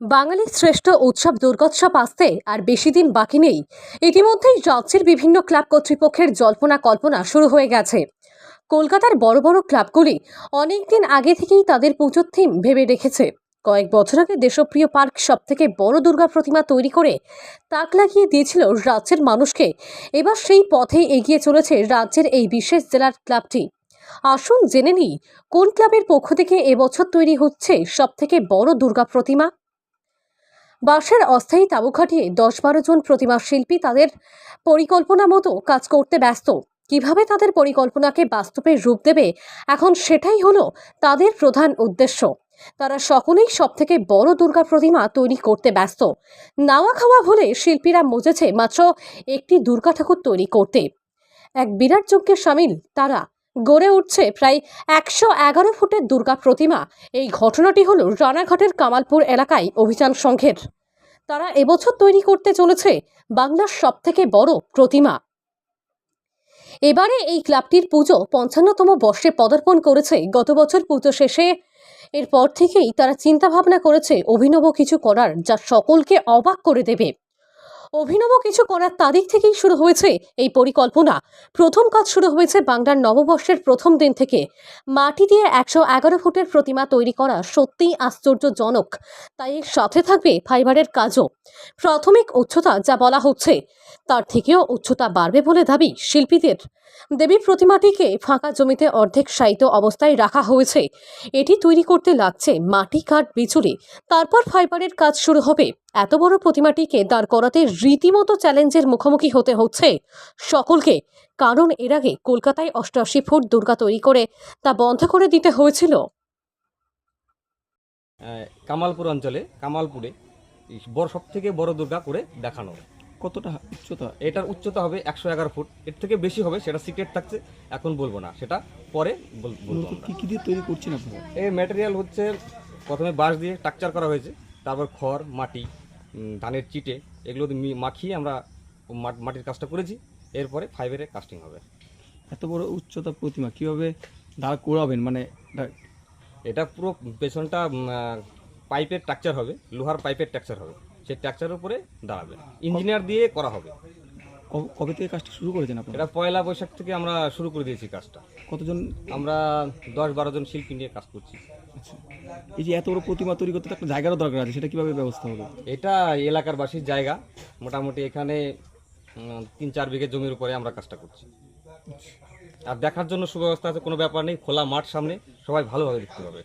বাঙালির শ্রেষ্ঠ উৎসব দুর্গোৎসব আসতে আর বেশি দিন বাকি নেই। ইতিমধ্যেই রাজ্যের বিভিন্ন ক্লাব কর্তৃপক্ষের জল্পনা কল্পনা শুরু হয়ে গেছে। কলকাতার বড় বড় ক্লাবগুলি অনেক দিন আগে থেকেই তাদের পুজোর থিম ভেবে রেখেছে। কয়েক বছর আগে দেশপ্রিয় পার্ক সব থেকে বড় দুর্গা প্রতিমা তৈরি করে তাক লাগিয়ে দিয়েছিল রাজ্যের মানুষকে। এবার সেই পথেই এগিয়ে চলেছে রাজ্যের এই বিশেষ জেলার ক্লাবটি। আসুন জেনে নিই, কোন ক্লাবের পক্ষ থেকে এবছর তৈরি হচ্ছে সব থেকে বড় দুর্গা প্রতিমা? বাঁশের অস্থায়ী তাবু খাটিয়ে দশ বারো জন প্রতিমা শিল্পী তাদের পরিকল্পনা মতো কাজ করতে ব্যস্ত। কীভাবে তাদের পরিকল্পনাকে বাস্তবে রূপ দেবে, এখন সেটাই হলো তাদের প্রধান উদ্দেশ্য। তারা সকলেই সব থেকে বড় দুর্গা প্রতিমা তৈরি করতে ব্যস্ত। নাওয়া খাওয়া হলে শিল্পীরা মজেছে মাত্র একটি দুর্গা ঠাকুর তৈরি করতে। এক বিরাট যজ্ঞে সামিল তারা। গড়ে উঠছে প্রায় একশো এগারো ফুটের দুর্গা প্রতিমা। এই ঘটনাটি হলো রানাঘাটের কামালপুর এলাকায় অভিযান সংঘের। তারা এবছর তৈরি করতে চলেছে বাংলার সব থেকে বড় প্রতিমা। এবারে এই ক্লাবটির পুজো পঞ্চান্নতম বর্ষে পদার্পণ করেছে গত বছর পুজো শেষে। এরপর থেকেই তারা চিন্তাভাবনা করেছে অভিনব কিছু করার যা সকলকে অবাক করে দেবে। অভিনব কিছু করার তারিখ থেকেই শুরু হয়েছে এই পরিকল্পনা। প্রথম কাজ শুরু হয়েছে বাংলার নববর্ষের প্রথম দিন থেকে। মাটি দিয়ে একশো এগারো ফুটের প্রতিমা তৈরি করা সত্যিই আশ্চর্যজনক। তাই এর সাথে থাকবে ফাইবারের কাজও। প্রাথমিক উচ্চতা যা বলা হচ্ছে, তার থেকেও উচ্চতা বাড়বে বলে দাবি শিল্পীদের। দেবী প্রতিমাটিকে ফাঁকা জমিতে অর্ধেক সাহিত্য অবস্থায় রাখা হয়েছে। এটি তৈরি করতে লাগছে মাটি, কাঠ, বিচুলি। তারপর ফাইবারের কাজ শুরু হবে। এত বড় প্রতিমাটিকে দাঁড় করাতে রীতিমতো চ্যালেঞ্জের মুখোমুখি হতে হচ্ছে। সকলকে কারণ এর আগে কলকাতায় অষ্টআশি ফুট দুর্গা তৈরি করে তা বন্ধ করে দিতে হয়েছিল। কামালপুর অঞ্চলে কামালপুরে এই বড় সব থেকে বড় দুর্গা করে দেখানো। কতটা উচ্চতা? এটার উচ্চতা হবে একশো এগারো ফুট। এর থেকে বেশি হবে সেটা সিক্রেট থাকছে এখন বলব না। সেটা পরে বলব কি কি দিয়ে তৈরি করছেন আপনারা? এই ম্যাটেরিয়াল হচ্ছে প্রথমে বাঁশ দিয়ে স্ট্রাকচার করা হয়েছে তারপর খড় মাটি ধানের চিটে এগুলো মাখিয়ে আমরা মাটির কাজটা করেছি। এরপরে ফাইবারে কাস্টিং হবে। এত বড় উচ্চতা প্রতিমা কীভাবে দাঁড় করাবেন মানে এটা পুরো পেছনটা পাইপের ট্রাকচার হবে লোহার পাইপের ট্রাকচার হবে। সেই ট্রাকচারের উপরে দাঁড়াবে। ইঞ্জিনিয়ার দিয়ে করা হবে। কবে থেকে কাজটা শুরু করেছেন আপনারা? এটা পয়লা বৈশাখ থেকে আমরা শুরু করে দিয়েছি কাজটা। কতজন? আমরা দশ বারো জন শিল্পী নিয়ে কাজ করছি। আচ্ছা। এই যে এত বড় প্রতিমা তৈরি করতে তো একটা জায়গারও দরকার আছে সেটা কীভাবে ব্যবস্থা হবে? এটা এলাকার বাসীর জায়গা। মোটামুটি এখানে তিন চার বিঘে জমির উপরে আমরা কাজটা করছি। আর দেখার জন্য সুব্যবস্থা আছে কোনো ব্যাপার নেই খোলা মাঠ সামনে সবাই ভালোভাবে দেখতে পাবে।